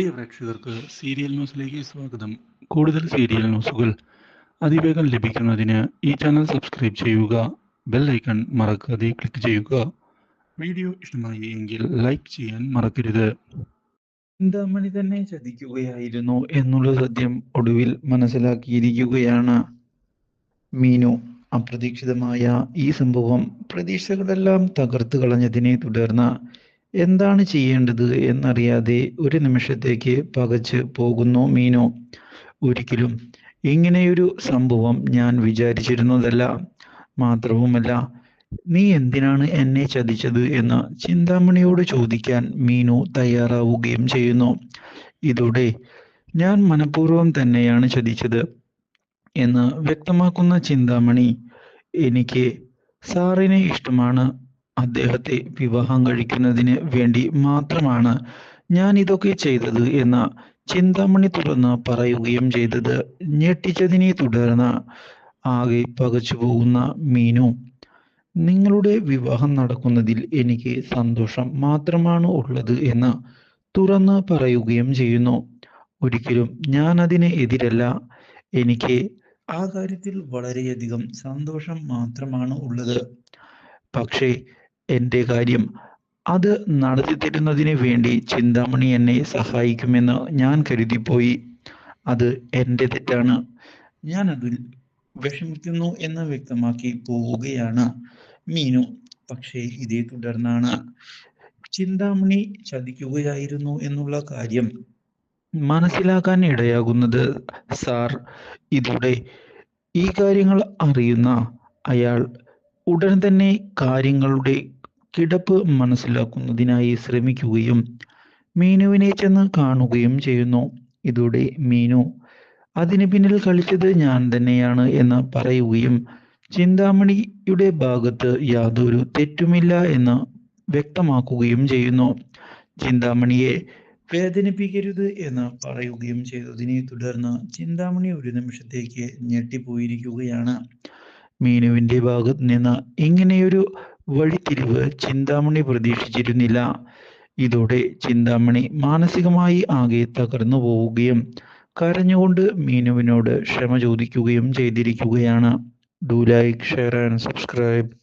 പ്രിയ പ്രേക്ഷകർക്ക് സീരിയൽ ന്യൂസിലേക്ക് സ്വാഗതം. കൂടുതൽ സീരിയൽ ന്യൂസുകൾ അതിവേഗം ലഭിക്കുന്നതിന് ഈ ചാനൽ സബ്സ്ക്രൈബ് ചെയ്യുക ബെൽ ഐക്കൺ മറക്കാതെ ക്ലിക്ക് ചെയ്യുക. വീഡിയോ ഇഷ്ടമായി എങ്കിൽ ലൈക്ക് ചെയ്യാൻ മറക്കരുത്. ചിന്താമണി തന്നെ ചതിക്കുകയായിരുന്നു എന്നുള്ള സത്യം ഒടുവിൽ മനസ്സിലാക്കിയിരിക്കുകയാണ്. മീനു അപ്രതീക്ഷിതമായ ഈ സംഭവം പ്രതീക്ഷകളെല്ലാം തകർത്തു കളഞ്ഞതിനെ തുടർന്ന് എന്താണ് ചെയ്യേണ്ടത് എന്നറിയാതെ ഒരു നിമിഷത്തേക്ക് പകച്ച് പോകുന്നു മീനു. ഒരിക്കലും ഇങ്ങനെയൊരു സംഭവം ഞാൻ വിചാരിച്ചിരുന്നതല്ല. മാത്രവുമല്ല നീ എന്തിനാണ് എന്നെ ചതിച്ചത് എന്ന് ചിന്താമണിയോട് ചോദിക്കാൻ മീനു തയ്യാറാവുകയും ചെയ്യുന്നു. ഇതോടെ ഞാൻ മനഃപൂർവം തന്നെയാണ് ചതിച്ചത് എന്ന് വ്യക്തമാക്കുന്ന ചിന്താമണി എനിക്ക് സാറിനെ ഇഷ്ടമാണ്. അദ്ദേഹത്തെ വിവാഹം കഴിക്കുന്നതിന് വേണ്ടി മാത്രമാണ് ഞാൻ ഇതൊക്കെ ചെയ്തത് എന്ന ചിന്താമണി തുടർന്ന് പറയുകയും ചെയ്തത്. ഞെട്ടിച്ചതിനെ തുടർന്ന് ആകെ പകച്ചു പോകുന്ന മീനു നിങ്ങളുടെ വിവാഹം നടക്കുന്നതിൽ എനിക്ക് സന്തോഷം മാത്രമാണ് ഉള്ളത് എന്ന് തുറന്ന് പറയുകയും ചെയ്യുന്നു. ഒരിക്കലും ഞാൻ അതിന് എതിരല്ല. എനിക്ക് ആ കാര്യത്തിൽ വളരെയധികം സന്തോഷം മാത്രമാണ് ഉള്ളത്. പക്ഷേ എന്റെ കാര്യം. അത് നടത്തി തരുന്നതിന് വേണ്ടി ചിന്താമണി എന്നെ സഹായിക്കുമെന്ന് ഞാൻ കരുതിപ്പോയി. അത് എന്റെ തെറ്റാണ്. ഞാൻ അതിൽ വിഷമിക്കുന്നു എന്ന് വ്യക്തമാക്കി പോവുകയാണ് മീനു. പക്ഷേ ഇതേ തുടർന്നാണ്. ചിന്താമണി ചതിക്കുകയായിരുന്നു എന്നുള്ള കാര്യം മനസ്സിലാക്കാൻ ഇടയാകുന്നത്. സാർ ഇതോടെ ഈ കാര്യങ്ങൾ അറിയുന്ന അയാൾ ഉടൻ തന്നെ കാര്യങ്ങളുടെ കിടപ്പ് മനസ്സിലാക്കുന്നതിനായി ശ്രമിക്കുകയും മീനുവിനെ ചെന്ന് കാണുകയും ചെയ്യുന്നു. ഇതോടെ മീനു അതിന് പിന്നിൽ കളിച്ചത് ഞാൻ തന്നെയാണ് എന്ന് പറയുകയും ചിന്താമണിയുടെ ഭാഗത്ത് യാതൊരു തെറ്റുമില്ല എന്ന് വ്യക്തമാക്കുകയും ചെയ്യുന്നു. ചിന്താമണിയെ വേദനിപ്പിക്കരുത് എന്ന് പറയുകയും ചെയ്തതിനെ തുടർന്ന് ചിന്താമണി ഒരു നിമിഷത്തേക്ക് ഞെട്ടിപ്പോയിരിക്കുകയാണ്. മീനുവിന്റെ ഭാഗത്ത് നിന്ന് ഇങ്ങനെയൊരു വഴിത്തിരിവ് ചിന്താമണി പ്രതീക്ഷിച്ചിരുന്നില്ല. ഇതോടെ ചിന്താമണി മാനസികമായി ആകെ തകർന്നു പോവുകയും കരഞ്ഞുകൊണ്ട് മീനുവിനോട് ക്ഷമ ചോദിക്കുകയും ചെയ്തിരിക്കുകയാണ്. Do like share and subscribe